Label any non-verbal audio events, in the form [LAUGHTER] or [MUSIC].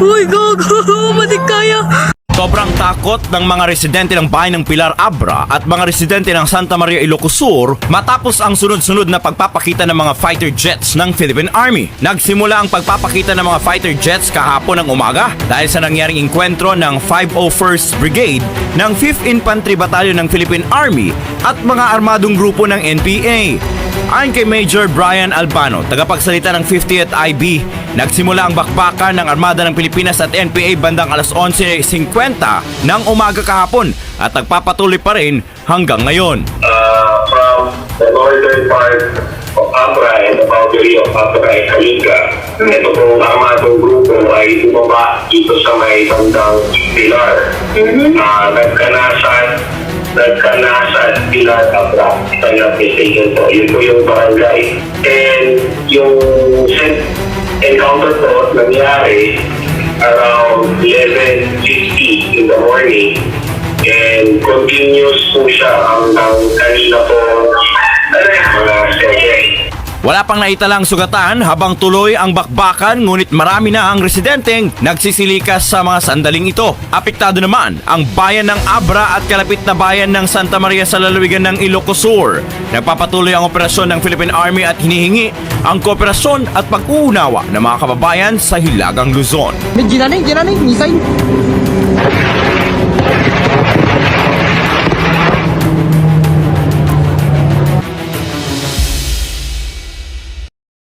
Uy, gogo! Matik [LAUGHS] kaya! Sobrang takot ng mga residente ng bahay ng Pilar Abra at mga residente ng Santa Maria Ilocos Sur matapos ang sunod-sunod na pagpapakita ng mga fighter jets ng Philippine Army. Nagsimula ang pagpapakita ng mga fighter jets kahapon ng umaga dahil sa nangyaring inkwentro ng 501st Brigade ng 5th Infantry Battalion ng Philippine Army at mga armadong grupo ng NPA. Ayon kay Major Brian Albano, tagapagsalita ng 50th IB, nagsimula ang bakbakan ng Armada ng Pilipinas at NPA bandang alas 11.50 ng umaga kahapon at nagpapatuloy pa rin hanggang ngayon. uh, from the northern part of Abra and the boundary of Abra and Kalinga. Ito pong armadong grupo ay bumaba dito sa may bandang Pilar. Uh, nagkanasan, nagkanasan. If I'm not mistaken po. Yun po yung barangay. And yung encounter po nangyari around 11.50 in the morning and continuous po siya hanggang kanina po mga 7. Wala pang naitalang sugatan habang tuloy ang bakbakan ngunit marami na ang residenteng nagsisilikas sa mga sandaling ito. Apektado naman ang bayan ng Abra at kalapit na bayan ng Santa Maria sa lalawigan ng Ilocos Sur. Nagpapatuloy ang operasyon ng Philippine Army at hinihingi ang kooperasyon at pag-uunawa ng mga kababayan sa Hilagang Luzon. May ginanay, ginanay, misay.